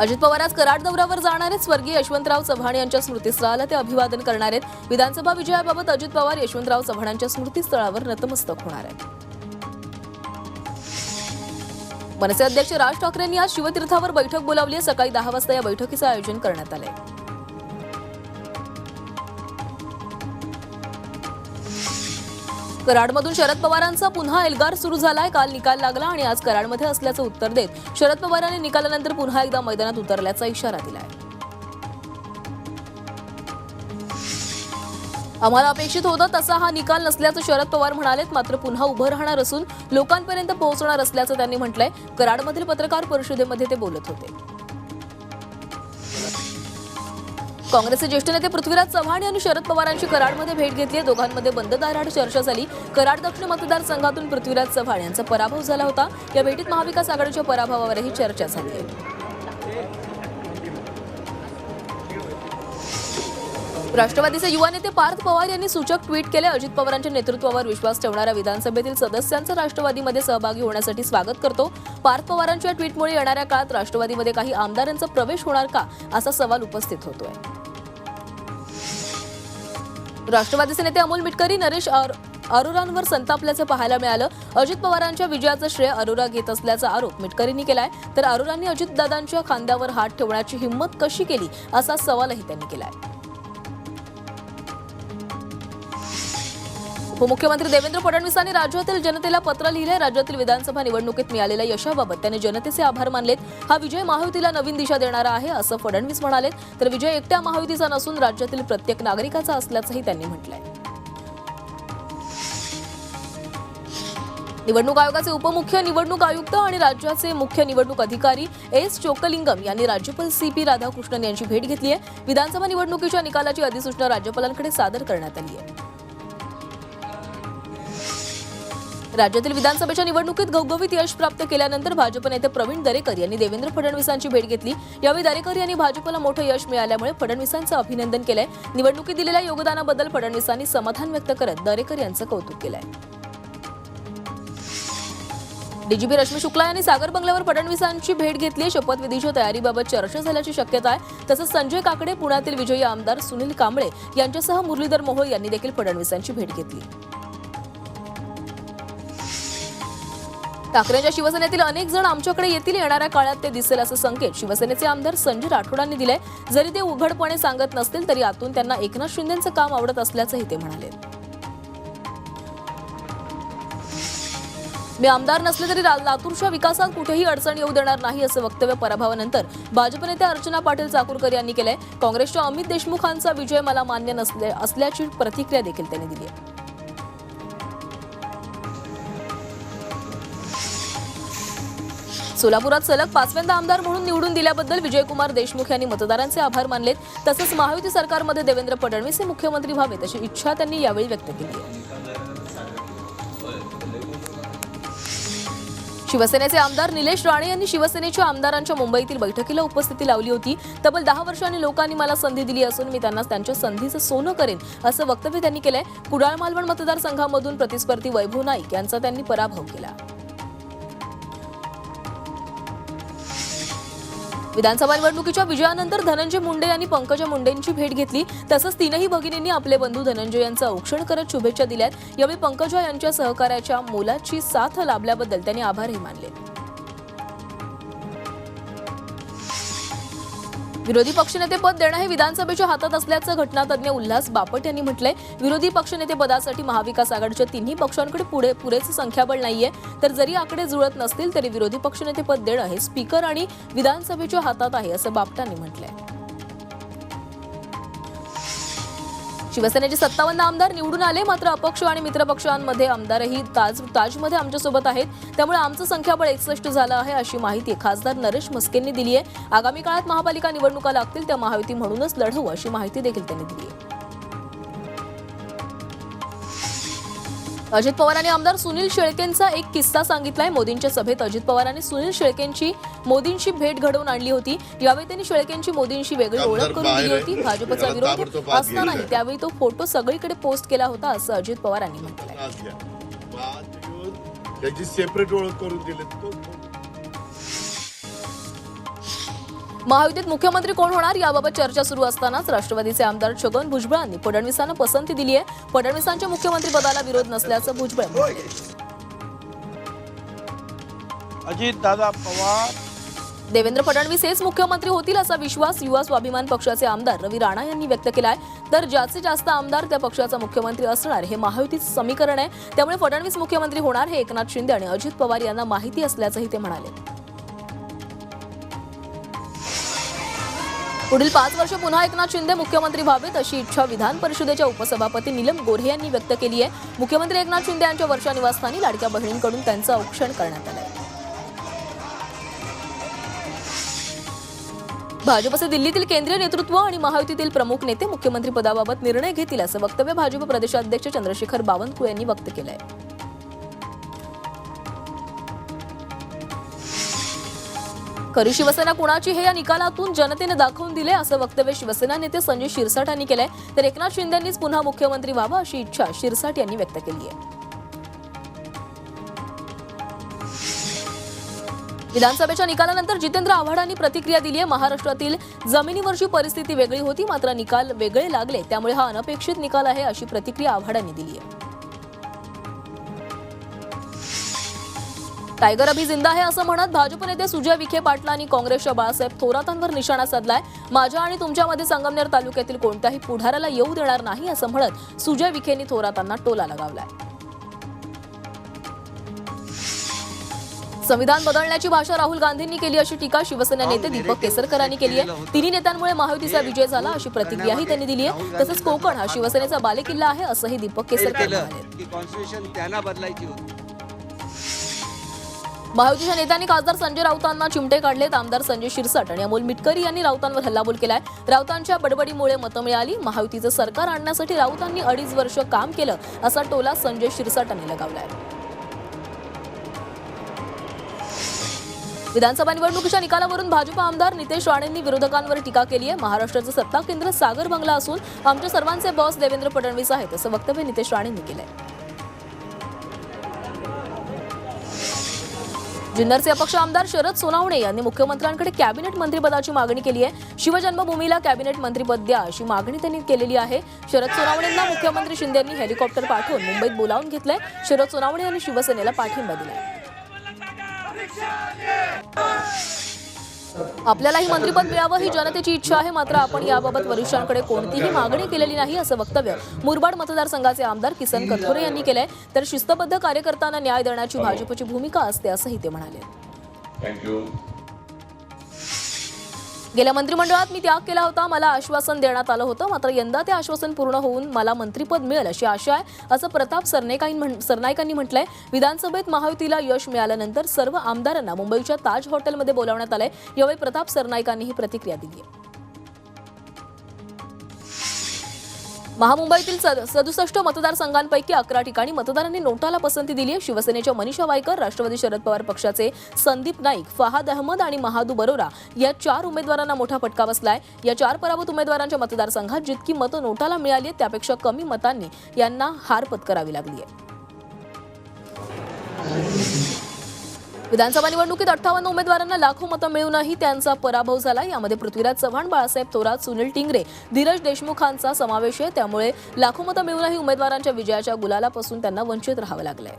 अजित पवार आज कराड दौऱ्यावर जाणार आहेत स्वर्गीय यशवंतराव चव्हाण यांच्या स्मृतीस्थळाला ते अभिवादन करणार आहेत. विधानसभा विजयाबाबत अजित पवार यशवंतराव चव्हाणांच्या स्मृतीस्थळावर नतमस्तक होणार आहेत मनसे अध्यक्ष राज ठाकरेंनी आज शिवतीर्थावर बैठक बोलावली सकाळी दहा वाजता या बैठकीचं आयोजन करण्यात आलंय. कराडमधून शरद पवारांचा पुन्हा एल्गार सुरू झालाय. काल निकाल लागला आणि आज कराडमध्ये असल्याचं उत्तर देत शरद पवारांनी निकालानंतर पुन्हा एकदा मैदानात उतरल्याचा इशारा दिलाय. आम्हाला अपेक्षित होतं तसा हा निकाल नसल्याचं शरद पवार म्हणालेत मात्र पुन्हा उभं राहणार असून लोकांपर्यंत पोहोचणार असल्याचं त्यांनी म्हटलंय. कराडमधील पत्रकार परिषदेमध्ये ते बोलत होते. काँग्रेसचे ज्येष्ठ नेते पृथ्वीराज चव्हाण यांनी शरद पवारांची कराडमध्ये भेट घेतली. आहे दोघांमध्ये बंद दाराड चर्चा झाली. कराड दक्षिण मतदारसंघातून पृथ्वीराज चव्हाण यांचा पराभव झाला होता. या भेटीत महाविकास आघाडीच्या पराभवावरही चर्चा झाली. आहे राष्ट्रवादीचे युवा नेते पार्थ पवार यांनी सूचक ट्विट केले. अजित पवारांच्या नेतृत्वावर विश्वास ठेवणाऱ्या विधानसभेतील सदस्यांचं राष्ट्रवादीमध्ये सहभागी होण्यासाठी स्वागत करतो. पार्थ पवारांच्या ट्विटमुळे येणाऱ्या काळात राष्ट्रवादीमध्ये काही आमदारांचा प्रवेश होणार का? असा सवाल उपस्थित होतोय. राष्ट्रवादीचे नेते अमोल मिटकरी नरेश अरोरांवर संतापल्याचं पाहायला मिळालं. अजित पवारांच्या विजयाचं श्रेय अरोरा घेत असल्याचा आरोप मिटकरींनी केलाय. तर अरोरांनी अजितदादांच्या खांद्यावर हात ठेवण्याची हिंमत कशी केली? असा सवालही त्यांनी केलाय. उपमुख्यमंत्री देवेंद्र फडणवीसांनी राज्यातील जनतेला पत्र लिहिले राज्यातील विधानसभा निवडणुकीत मिळालेल्या यशाबाबत त्यांनी जनतेचे आभार मानलेत. हा विजय महायुतीला नवीन दिशा देणारा आहे असं फडणवीस म्हणाले तर विजय एकट्या महायुतीचा नसून राज्यातील प्रत्येक नागरिकाचा असल्याचंही त्यांनी म्हटलंय. निवडणूक आयोगाचे उपमुख्य निवडणूक आयुक्त आणि राज्याचे मुख्य निवडणूक अधिकारी एस चोकलिंगम यांनी राज्यपाल सी पी राधाकृष्णन यांची भेट घेतली आहे विधानसभा निवडणुकीच्या निकालाची अधिसूचना राज्यपालांकडे सादर करण्यात आली आहे राज्यातील विधानसभेच्या निवडणुकीत घवघवीत यश प्राप्त केल्यानंतर भाजप नेते प्रवीण दरेकर यांनी देवेंद्र फडणवीसांची भेट घेतली. यावेळी दरेकर यांनी भाजपला मोठं यश मिळाल्यामुळे फडणवीसांचं अभिनंदन केलंय. निवडणुकीत दिलेल्या योगदानाबद्दल फडणवीसांनी समाधान व्यक्त करत दरेकर यांचं कौतुक केलंय. डीजीपी रश्मी शुक्ला यांनी सागर बंगल्यावर फडणवीसांची भेट घेतली. शपथविधीच्या तयारीबाबत चर्चा झाल्याची शक्यता आहे. तसंच संजय काकडे पुण्यातील विजयी आमदार सुनील कांबळे यांच्यासह मुरलीधर मोहोळ यांनी देखील फडणवीसांची भेट घेतली. ठाकरेंच्या शिवसेनेतील अनेक जण आमच्याकडे येतील येणाऱ्या काळात ते दिसेल असं संकेत शिवसेनेचे आमदार संजय राठोडांनी दिले जरी ते उघडपणे सांगत नसतील तरी आतून त्यांना एकनाथ शिंदेचं काम आवडत असल्याचंही ते म्हणाले. मी आमदार नसले तरी लातूरच्या विकासात कुठेही अडचण येऊ देणार नाही असं वक्तव्य पराभवानंतर भाजप नेत्या अर्चना पाटील चाकूरकर यांनी केलंय. काँग्रेसच्या अमित देशमुखांचा विजय मला मान्य नसले असल्याची प्रतिक्रिया देखील त्यांनी दिली आहे. सोलापुरात सलग पाचव्यांदा आमदार म्हणून निवडून दिल्याबद्दल विजयकुमार देशमुख यांनी मतदारांचे आभार मानलेत. तसंच महायुती सरकारमध्ये देवेंद्र फडणवीस हे मुख्यमंत्री व्हावेत अशी इच्छा त्यांनी यावेळी व्यक्त केली शिवसेनेचे आमदार निलेश राणे यांनी शिवसेनेच्या आमदारांच्या मुंबईतील बैठकीला उपस्थिती लावली होती. तब्बल दहा वर्षांनी लोकांनी मला संधी दिली असून मी त्यांना त्यांच्या संधीचं सोनं करेन असं वक्तव्य त्यांनी केलंय. कुडाळ मालवण मतदारसंघामधून प्रतिस्पर्धी वैभव नाईक यांचा त्यांनी पराभव केला. विधानसभा निवडणुकीच्या विजयानंतर धनंजय मुंडे यांनी पंकजा मुंडेंची भेट घेतली. तसंच तीनही भगिनींनी आपले बंधू धनंजय यांचं औक्षण करत शुभेच्छा दिल्यात. यावेळी पंकजा यांच्या सहकार्याच्या मोलाची साथ लाभल्याबद्दल त्यांनी आभारही मानले. विरोधी पक्षनेतेपद देणं हे विधानसभेच्या हातात असल्याचं घटनातज्ञ उल्हास बापट यांनी म्हटलंय. विरोधी पक्षनेतेपदासाठी महाविकास आघाडीच्या तिन्ही पक्षांकडे पुढे पुरेसे संख्याबळ नाहीये. तर जरी आकडे जुळत नसतील तरी विरोधी पक्षनेतेपद देणं हे स्पीकर आणि विधानसभेच्या हातात आहे असं बापटांनी म्हटलंय. शिवसेनेचे सत्तावन्न आमदार निवडून आले मात्र अपक्ष आणि मित्रपक्षांमध्ये आमदारही ताज ताजमध्ये आमच्यासोबत आहेत. त्यामुळे आमचं संख्याबळ एकसष्ट झालं आहे अशी माहिती खासदार नरेश मस्केंनी दिली आहे आगामी काळात महापालिका निवडणुका लागतील त्या महायुती म्हणूनच लढवू अशी माहिती देखील त्यांनी दिली आहे अजित पवारांनी आमदार सुनील शेळकेंचा एक किस्सा सांगितलाय. मोदींच्या सभेत अजित पवारांनी सुनील शेळकेंची मोदींची भेट घडवून आणली होती. यावेळी त्यांनी शेळकेंची मोदींशी वेगळी ओळख करून दिली. होती. भाजपचा विरोध असतानाही. त्यावेळी तो फोटो सगळीकडे पोस्ट केला होता असं अजित पवार यांनी म्हटलंय त्याची सेपरेट ओळख करून दिली. महायुतीत मुख्यमंत्री कोण होणार याबाबत चर्चा सुरू असतानाच राष्ट्रवादीचे आमदार छगन भुजबळांनी फडणवीसांना पसंती दिली आहे. फडणवीसांच्या मुख्यमंत्रीपदाला विरोध नसल्याचं भुजबळ. अजितदादा पवार. देवेंद्र फडणवीस हेच मुख्यमंत्री होतील असा विश्वास युवा स्वाभिमान पक्षाचे आमदार रवी राणा यांनी व्यक्त केलाय. तर जास्तीत जास्त आमदार त्या पक्षाचा मुख्यमंत्री असणार हे महायुतीचं समीकरण आहे. त्यामुळे फडणवीस मुख्यमंत्री होणार हे एकनाथ शिंदे आणि अजित पवार यांना माहिती असल्याचंही ते म्हणाले. पुढील पाच वर्ष पुन्हा एकनाथ शिंदे मुख्यमंत्री व्हावेत अशी इच्छा विधान परिषदेच्या उपसभापती नीलम गोऱ्हे यांनी व्यक्त केली आहे. मुख्यमंत्री एकनाथ शिंदे यांच्या वर्षा निवासस्थानी लाडक्या बहिणींकडून त्यांचं औक्षण करण्यात आलं भाजपचे दिल्लीतील केंद्रीय नेतृत्व आणि महायुतीतील प्रमुख नेते मुख्यमंत्री पदाबाबत निर्णय घेतील असं वक्तव्य भाजप प्रदेशाध्यक्ष चंद्रशेखर बावनकुळे यांनी व्यक्त केलं आहे खरी शिवसेना कुणाची हे या निकालातून जनतेने दाखवून दिले असं वक्तव्य शिवसेना नेते संजय शिरसाट यांनी केलंय. तर एकनाथ शिंदेंनीच पुन्हा मुख्यमंत्री व्हावं अशी इच्छा शिरसाट यांनी व्यक्त केली आहे विधानसभेच्या निकालानंतर जितेंद्र आव्हाडांनी प्रतिक्रिया दिली आहे महाराष्ट्रातील जमिनीवरची परिस्थिती वेगळी होती मात्र निकाल वेगळे लागले. त्यामुळे हा अनपेक्षित निकाल आहे अशी प्रतिक्रिया आव्हाडांनी दिली आहे टायगर अभि जिंदा आहे असं म्हणत भाजप नेते सुजय विखे पाटलांनी काँग्रेसच्या बाळासाहेब थोरातांवर निशाणा साधलाय. माझ्या आणि तुमच्यामध्ये संगमनेर तालुक्यातील कोणत्याही पुढाऱ्याला येऊ देणार नाही असं म्हणत सुजय विखेंनी थोरातांना टोला लगावलाय. संविधान बदलण्याची भाषा राहुल गांधींनी केली अशी टीका शिवसेना नेते दीपक केसरकरांनी केली आहे. तिन्ही नेत्यांमुळे महायुतीचा विजय झाला अशी प्रतिक्रियाही त्यांनी दिली आहे. तसंच कोकण हा शिवसेनेचा बालेकिल्ला आहे असंही दीपक केसरकर म्हणाले. महायुतीच्या नेत्यांनी खासदार संजय राऊतांना चिमटे काढलेत आमदार संजय शिरसाट आणि अमोल मिटकरी यांनी राऊतांवर हल्लाबोल केलाय. राऊतांच्या बडबडीमुळे मतं मिळाली. महायुतीचं सरकार आणण्यासाठी राऊतांनी अडीच वर्ष काम केलं असा टोला संजय शिरसाटांनी लगावलाय. विधानसभा निवडणुकीच्या निकालावरून भाजप आमदार नितेश राणेंनी विरोधकांवर टीका केली आहे महाराष्ट्राचं सत्ता केंद्र सागर बंगला असून आमच्या सर्वांचे बॉस देवेंद्र फडणवीस आहेत असं वक्तव्य नितेश राणेंनी केलंय. जुन्नरचे अपक्ष आमदार शरद सोनावणे यांनी मुख्यमंत्र्यांकडे कॅबिनेट मंत्रिपदाची मागणी केली आहे. शिवजन्मभूमीला कॅबिनेट मंत्रिपद द्या अशी मागणी त्यांनी केलेली आहे. शरद सोनावणेंना मुख्यमंत्री शिंदे यांनी हेलिकॉप्टर पाठवून मुंबईत बोलावून घेतलंय. शरद सोनावणे यांनी शिवसेनेला पाठिंबा दिलाय. आपल्यालाही मंत्रिपद मिळावं ही जनतेची इच्छा आहे. मात्र आपण याबाबत वरिष्ठांकडे कोणतीही मागणी केलेली नाही असं वक्तव्य मुरबाड मतदारसंघाचे आमदार किसन कथोरे यांनी केलंय. तर शिस्तबद्ध कार्यकर्त्यांना न्याय देण्याची भाजपची भूमिका असते असंही ते म्हणाले. थँक्यू गेल्या मंत्रिमंडळात मी त्याग केला होता मला आश्वासन देण्यात आलं होतं मात्र यंदा ते आश्वासन पूर्ण होऊन मला मंत्रिपद मिळेल अशी आशा आहे असं प्रताप सरनाईकांनी सरनाईकांनी म्हटलंय. विधानसभेत महायुतीला यश मिळाल्यानंतर सर्व आमदारांना मुंबईच्या ताज हॉटेलमध्ये बोलावण्यात आलंय. यावेळी प्रताप सरनाईकांनी ही प्रतिक्रिया दिली आहे. महामुंबईतील सदुसष्ट मतदारसंघांपैकी अकरा ठिकाणी मतदारांनी नोटाला पसंती दिली आहे. शिवसेनेच्या मनीषा वायकर राष्ट्रवादी शरद पवार पक्षाचे संदीप नाईक फहाद अहमद आणि महादू बरोरा या चार उमेदवारांना मोठा फटका बसलाय. या चार पराभूत उमेदवारांच्या मतदारसंघात जितकी मतं नोटाला मिळाली आहेत त्यापेक्षा कमी मतांनी यांना हार पत्करावी लागली आहे. विधानसभा निवडणुकीत अठ्ठावन्न उमेदवारांना लाखो मतं मिळूनही त्यांचा पराभव झाला. यामध्ये पृथ्वीराज चव्हाण बाळासाहेब थोरात सुनील टिंगरे धीरज देशमुखांचा समावेश आहे. त्यामुळे लाखो मतं मिळूनही उमेदवारांच्या विजयाच्या गुलालापासून त्यांना वंचित राहावं लागलंय.